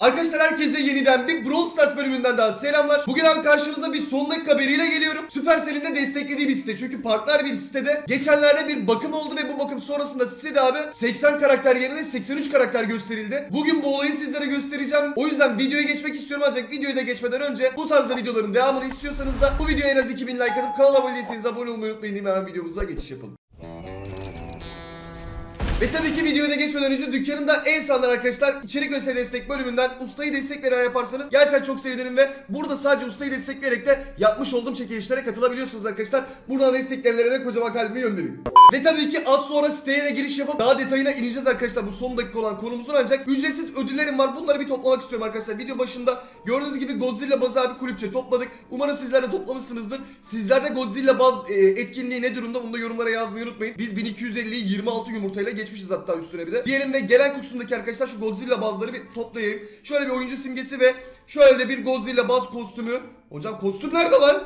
Arkadaşlar herkese yeniden bir Brawl Stars bölümünden daha selamlar. Bugün abi karşınıza bir son dakika haberiyle geliyorum. Supercell'in de desteklediği bir site. Çünkü partner bir sitede geçenlerde bir bakım oldu ve bu bakım sonrasında sitede abi 80 karakter yerine 83 karakter gösterildi. Bugün bu olayı sizlere göstereceğim. O yüzden videoya geçmek istiyorum ancak videoya da geçmeden önce bu tarzda videoların devamını istiyorsanız da bu videoya en az 2000 like atıp kanala abone değilseniz abone olmayı unutmayın hemen videomuza geçiş yapalım. Ve tabii ki videoya geçmeden önce dükkanında en sağlar arkadaşlar içerik ve destek bölümünden ustayı destek veren yaparsanız gerçekten çok sevinirim ve burada sadece ustayı destekleyerek de yapmış olduğum çekilişlere katılabiliyorsunuz arkadaşlar. Buradan destekleyenlere de kocaman kalbimi göndereyim. Ve tabii ki az sonra siteye de giriş yapıp daha detayına ineceğiz arkadaşlar bu son dakika olan konumuzun ancak ücretsiz ödüllerim var. Bunları bir toplamak istiyorum arkadaşlar. Video başında gördüğünüz gibi Godzilla bazı abi kulüpçe topladık. Umarım sizler de toplamışsınızdır. Sizler de Godzilla baz e, etkinliği ne durumda bunu da yorumlara yazmayı unutmayın. Biz 1250'yi 26 yumurtayla geçmişiz hatta üstüne bir de. Diyelim ve gelen kutusundaki arkadaşlar şu Godzilla bazları bir toplayayım. Şöyle bir oyuncu simgesi ve şöyle de bir Godzilla baz kostümü. Hocam kostüm nerede lan?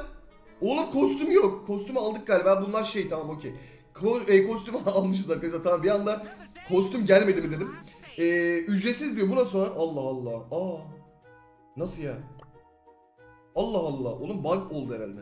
Oğlum kostüm yok. Kostümü aldık galiba. Bunlar şey tamam okey. Ko- e, kostümü almışız arkadaşlar. Tamam bir anda kostüm gelmedi mi dedim. E, ücretsiz diyor. Bu nasıl? Allah Allah. Aa. Nasıl ya? Allah Allah. Oğlum bug oldu herhalde.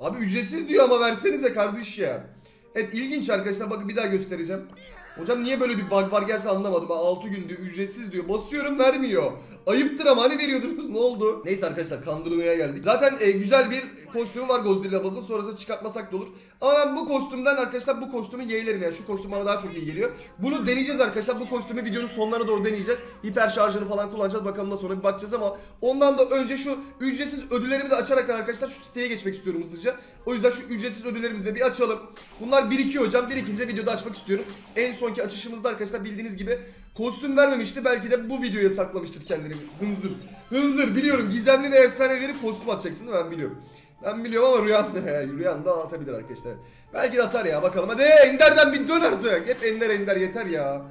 Abi ücretsiz diyor ama versenize kardeş ya. Evet ilginç arkadaşlar bakın bir daha göstereceğim. Hocam niye böyle bir bug var gelse anlamadım. 6 gün diyor ücretsiz diyor. Basıyorum vermiyor. Ayıptır ama hani veriyordunuz ne oldu? Neyse arkadaşlar kandırmaya geldik. Zaten e, güzel bir kostümü var Godzilla bazı sonrasında çıkartmasak da olur. Ama ben bu kostümden arkadaşlar bu kostümü yeğlerim yani. Şu kostüm bana daha çok iyi geliyor. Bunu deneyeceğiz arkadaşlar. Bu kostümü videonun sonlarına doğru deneyeceğiz. Hiper şarjını falan kullanacağız. Bakalım da sonra bir bakacağız ama ondan da önce şu ücretsiz ödüllerimi de açarak arkadaşlar şu siteye geçmek istiyorum hızlıca. O yüzden şu ücretsiz ödüllerimizi de bir açalım. Bunlar birikiyor hocam. Birikince videoda açmak istiyorum. En sonki açışımızda arkadaşlar bildiğiniz gibi kostüm vermemişti. Belki de bu videoya saklamıştır kendini. Hınzır. Hınzır biliyorum. Gizemli ve efsaneleri kostüm atacaksın? Ben biliyorum. Ben biliyorum ama rüyamda yani rüyanda atabilir arkadaşlar. Belki de atar ya bakalım. Hadi Ender'den bir dön artık. Hep Ender Ender yeter ya.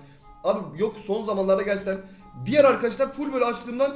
Abi yok son zamanlarda gerçekten bir yer arkadaşlar full böyle açtığımdan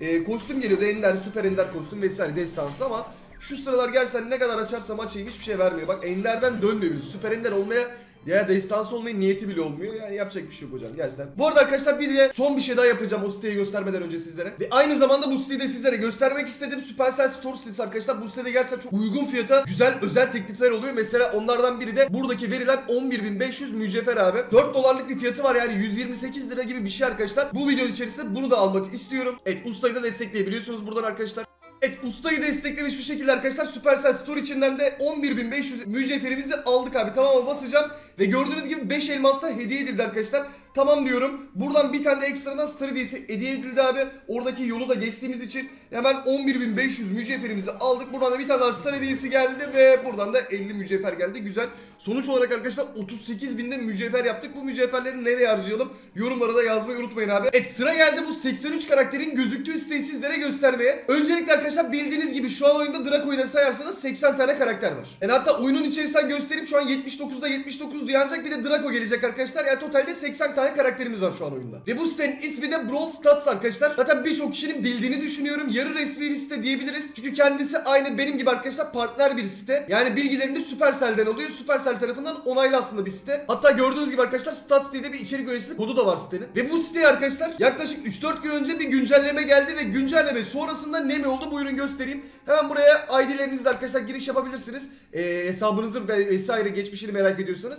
e, kostüm geliyordu. Ender, süper Ender kostüm vesaire destansı ama şu sıralar gerçekten ne kadar açarsam açayım hiçbir şey vermiyor. Bak Ender'den dönmüyor. Süper Ender olmaya ya destansı olmaya niyeti bile olmuyor. Yani yapacak bir şey yok hocam gerçekten. Bu arada arkadaşlar bir de son bir şey daha yapacağım o siteyi göstermeden önce sizlere. Ve aynı zamanda bu siteyi de sizlere göstermek istedim. Supercell Store sitesi arkadaşlar. Bu sitede gerçekten çok uygun fiyata güzel özel teklifler oluyor. Mesela onlardan biri de buradaki verilen 11.500 mücevher abi. 4 dolarlık bir fiyatı var yani 128 lira gibi bir şey arkadaşlar. Bu video içerisinde bunu da almak istiyorum. Evet ustayı da destekleyebiliyorsunuz buradan arkadaşlar. Evet ustayı desteklemiş bir şekilde arkadaşlar. Supercell Store içinden de 11.500 mücevherimizi aldık abi. Tamam basacağım ve gördüğünüz gibi 5 elmas da hediye edildi arkadaşlar. Tamam diyorum. Buradan bir tane de ekstradan Star hediyesi hediye edildi abi. Oradaki yolu da geçtiğimiz için hemen 11.500 mücevherimizi aldık. Buradan da bir tane daha Star hediyesi geldi ve buradan da 50 mücevher geldi. Güzel. Sonuç olarak arkadaşlar 38.000'de mücevher yaptık. Bu mücevherleri nereye harcayalım? Yorumlara da yazmayı unutmayın abi. Evet sıra geldi bu 83 karakterin gözüktüğü siteyi sizlere göstermeye. Öncelikle arkadaşlar bildiğiniz gibi şu an oyunda Draco'yu da sayarsanız 80 tane karakter var. Yani hatta oyunun içerisinden göstereyim. Şu an 79'da 79 diye ancak bir de Draco gelecek arkadaşlar. Yani totalde 80 tane karakterimiz var şu an oyunda. Ve bu sitenin ismi de Brawl Stats arkadaşlar. Zaten birçok kişinin bildiğini düşünüyorum. Yarı resmi bir site diyebiliriz. Çünkü kendisi aynı benim gibi arkadaşlar partner bir site. Yani bilgilerini de Supercell'den alıyor. Supercell tarafından onaylı aslında bir site. Hatta gördüğünüz gibi arkadaşlar Stats diye de bir içerik önerisi kodu da var sitenin. Ve bu siteye arkadaşlar yaklaşık 3-4 gün önce bir güncelleme geldi ve güncelleme sonrasında ne mi oldu buyurun göstereyim. Hemen buraya ID'lerinizle arkadaşlar giriş yapabilirsiniz. Ee, hesabınızı ve vesaire geçmişini merak ediyorsanız.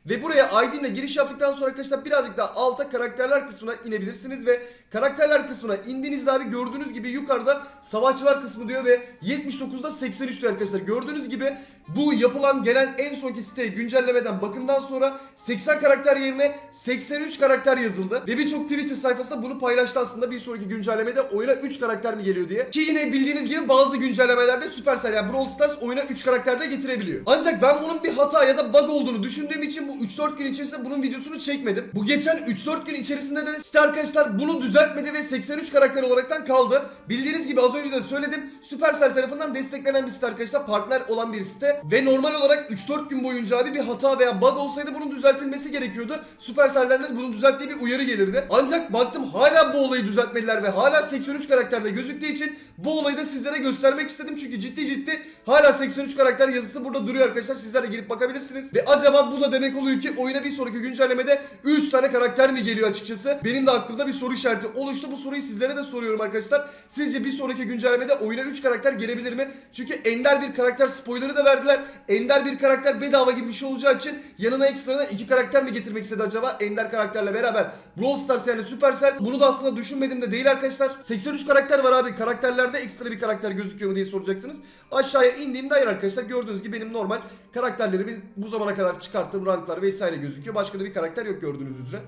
Ve buraya ID ile giriş yaptıktan sonra arkadaşlar birazcık daha alta karakterler kısmına inebilirsiniz ve karakterler kısmına indiğinizde abi gördüğünüz gibi yukarıda savaşçılar kısmı diyor ve 79'da 83 diyor arkadaşlar. Gördüğünüz gibi bu yapılan gelen en sonki siteye güncellemeden bakımdan sonra 80 karakter yerine 83 karakter yazıldı. Ve birçok Twitter sayfasında bunu paylaştı aslında bir sonraki güncellemede oyuna 3 karakter mi geliyor diye. Ki yine bildiğiniz gibi bazı güncellemelerde Supercell yani Brawl Stars oyuna 3 karakter de getirebiliyor. Ancak ben bunun bir hata ya da bug olduğunu düşündüğüm için bu 3-4 gün içerisinde bunun videosunu çekmedim. Bu geçen 3-4 gün içerisinde de site arkadaşlar bunu düzeltmedi ve 83 karakter olaraktan kaldı. Bildiğiniz gibi az önce de söyledim. Supercell tarafından desteklenen bir site arkadaşlar. Partner olan bir site. Ve normal olarak 3-4 gün boyunca abi bir hata veya bug olsaydı bunun düzeltilmesi gerekiyordu. Supercell'den de bunu düzelt diye bir uyarı gelirdi. Ancak baktım hala bu olayı düzeltmediler ve hala 83 karakterde gözüktüğü için bu olayı da sizlere göstermek istedim. Çünkü ciddi ciddi hala 83 karakter yazısı burada duruyor arkadaşlar. Sizler de girip bakabilirsiniz. Ve acaba bu da demek oluyor ki oyuna bir sonraki güncellemede 3 tane karakter mi geliyor açıkçası? Benim de aklımda bir soru işareti oluştu. Bu soruyu sizlere de soruyorum arkadaşlar. Sizce bir sonraki güncellemede oyuna 3 karakter gelebilir mi? Çünkü ender bir karakter spoilerı da verdiler. Ender bir karakter bedava gibi bir şey olacağı için yanına ekstradan 2 karakter mi getirmek istedi acaba? Ender karakterle beraber. Brawl Stars yani Supercell. Bunu da aslında düşünmedim de değil arkadaşlar. 83 karakter var abi. Karakterlerde ekstra bir karakter gözüküyor mu diye soracaksınız. Aşağıya indiğimde hayır arkadaşlar gördüğünüz gibi benim normal karakterleri biz bu zamana kadar çıkarttığım ranklar vesaire gözüküyor. Başka da bir karakter yok gördüğünüz üzere.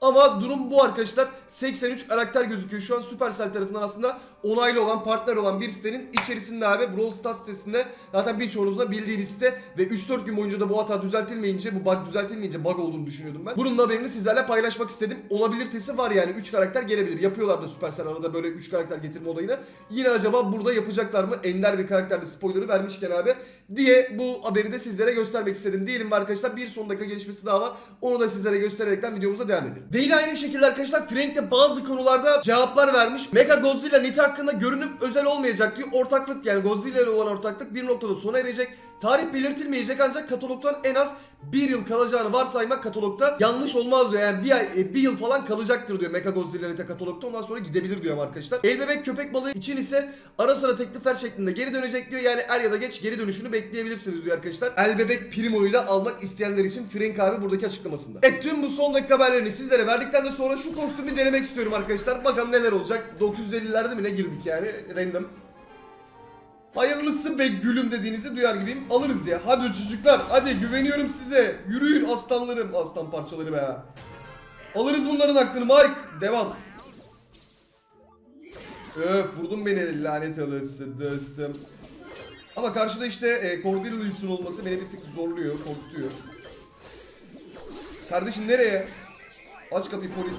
Ama durum bu arkadaşlar. 83 karakter gözüküyor. Şu an Supercell tarafından aslında onaylı olan, partner olan bir sitenin içerisinde abi. Brawl Stars sitesinde zaten birçoğunuzun da bildiği bir site. Ve 3-4 gün boyunca da bu hata düzeltilmeyince, bu bug düzeltilmeyince bug olduğunu düşünüyordum ben. Bunun haberini sizlerle paylaşmak istedim. Olabilitesi var yani 3 karakter gelebilir. Yapıyorlar da Supercell arada böyle 3 karakter getirme olayını. Yine acaba burada yapacaklar mı? Ender bir karakterde spoiler'ı vermişken abi diye bu haberi de sizlere göstermek istedim. Diyelim arkadaşlar bir son dakika gelişmesi daha var. Onu da sizlere göstererekten videomuza devam edelim. Değil aynı şekilde arkadaşlar Frank de bazı konularda cevaplar vermiş. Mega Godzilla Nita hakkında görünüm özel olmayacak diyor. Ortaklık yani Godzilla ile olan ortaklık bir noktada sona erecek. Tarih belirtilmeyecek ancak katalogdan en az bir yıl kalacağını varsaymak katalogda yanlış olmaz diyor. Yani bir, ay, e, bir yıl falan kalacaktır diyor Mecha Godzilla katalogda. Ondan sonra gidebilir diyor arkadaşlar. El bebek köpek balığı için ise ara sıra teklifler şeklinde geri dönecek diyor. Yani er ya da geç geri dönüşünü bekleyebilirsiniz diyor arkadaşlar. El bebek Primo'yu almak isteyenler için Frank abi buradaki açıklamasında. Evet tüm bu son dakika haberlerini sizlere verdikten de sonra şu kostümü denemek istiyorum arkadaşlar. Bakalım neler olacak. 950'lerde mi ne girdik yani random. Hayırlısı be gülüm dediğinizi duyar gibiyim. Alırız ya. Hadi çocuklar. Hadi güveniyorum size. Yürüyün aslanlarım. Aslan parçaları be. Alırız bunların aklını Mike. Devam. Öf vurdun beni lanet alısı dostum. Ama karşıda işte e, Cordelius'un olması beni bir tık zorluyor, korkutuyor. Kardeşim nereye? Aç kapıyı polis.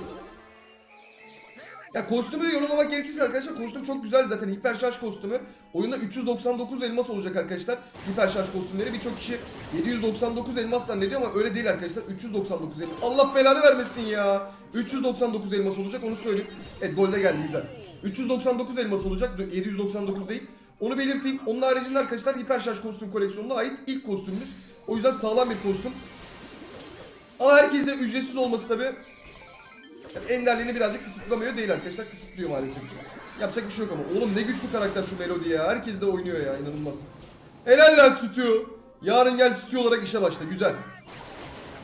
Ya kostümü de yorumlamak gerekirse arkadaşlar kostüm çok güzel zaten hiper şarj kostümü. Oyunda 399 elmas olacak arkadaşlar. Hiper şarj kostümleri birçok kişi 799 elmas zannediyor ama öyle değil arkadaşlar. 399 elmas. Allah belanı vermesin ya. 399 elmas olacak onu söyleyeyim. Evet golde geldi güzel. 399 elmas olacak 799 değil. Onu belirteyim. Onun haricinde arkadaşlar hiper şarj kostüm koleksiyonuna ait ilk kostümümüz. O yüzden sağlam bir kostüm. Ama herkeste ücretsiz olması tabi enderliğini birazcık kısıtlamıyor değil arkadaşlar. Kısıtlıyor maalesef. Yapacak bir şey yok ama. Oğlum ne güçlü karakter şu Melody ya. Herkes de oynuyor ya inanılmaz. Helal lan Stütü. Yarın gel Stütü olarak işe başla. Güzel.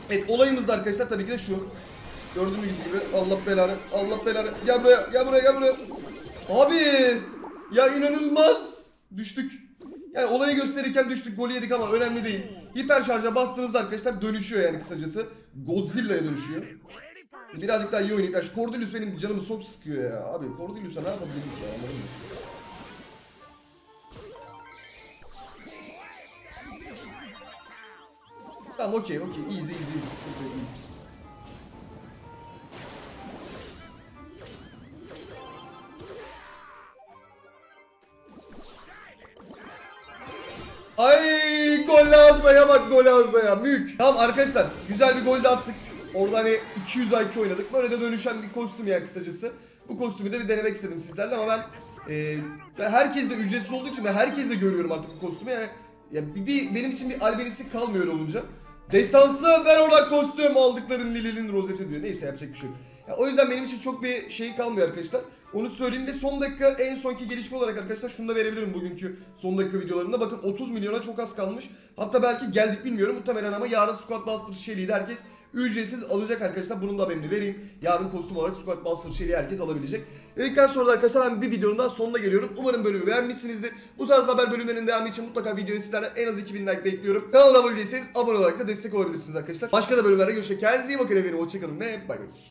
Evet olayımız da arkadaşlar tabii ki de şu. Gördüğünüz gibi Allah belanı. Allah belanı. Gel buraya. Gel buraya. Gel buraya. Abi. Ya inanılmaz. Düştük. Yani olayı gösterirken düştük. Golü yedik ama önemli değil. Hiper şarja bastığınızda arkadaşlar dönüşüyor yani kısacası. Godzilla'ya dönüşüyor. Birazcık daha iyi oynayayım. Ya şu Cordelius benim canımı çok sıkıyor ya. Abi Cordelius'a ne yapabiliriz ya anladın mı? Tamam okey okey. Easy easy easy. Yok, easy. Ay gol Azaya bak gol Azaya mük. Tamam arkadaşlar güzel bir gol de attık. Orada hani 200 IQ oynadık. Böyle de dönüşen bir kostüm yani kısacası. Bu kostümü de bir denemek istedim sizlerle ama ben e, herkes de ücretsiz olduğu için ben herkes de görüyorum artık bu kostümü. Yani, ya bir, bir- benim için bir albenisi kalmıyor olunca. Destansı ver oradan kostüm aldıkların Lili'nin rozeti diyor. Neyse yapacak bir şey yok. Ya, o yüzden benim için çok bir şey kalmıyor arkadaşlar. Onu söyleyeyim ve son dakika en sonki gelişme olarak arkadaşlar şunu da verebilirim bugünkü son dakika videolarında. Bakın 30 milyona çok az kalmış. Hatta belki geldik bilmiyorum muhtemelen ama yarın Squad Buster Shelly'yi de herkes ücretsiz alacak arkadaşlar. Bunun da haberini vereyim. Yarın kostüm olarak Squad Buster Shelly'yi herkes alabilecek. Dedikten sonra da arkadaşlar ben bir videonun daha sonuna geliyorum. Umarım bölümü beğenmişsinizdir. Bu tarz haber bölümlerinin devamı için mutlaka videoyu sizlerden en az 2000 like bekliyorum. Kanala abone değilseniz abone olarak da destek olabilirsiniz arkadaşlar. Başka da bölümlerde görüşürüz. Kendinize iyi bakın efendim. Hoşçakalın ve bay bay.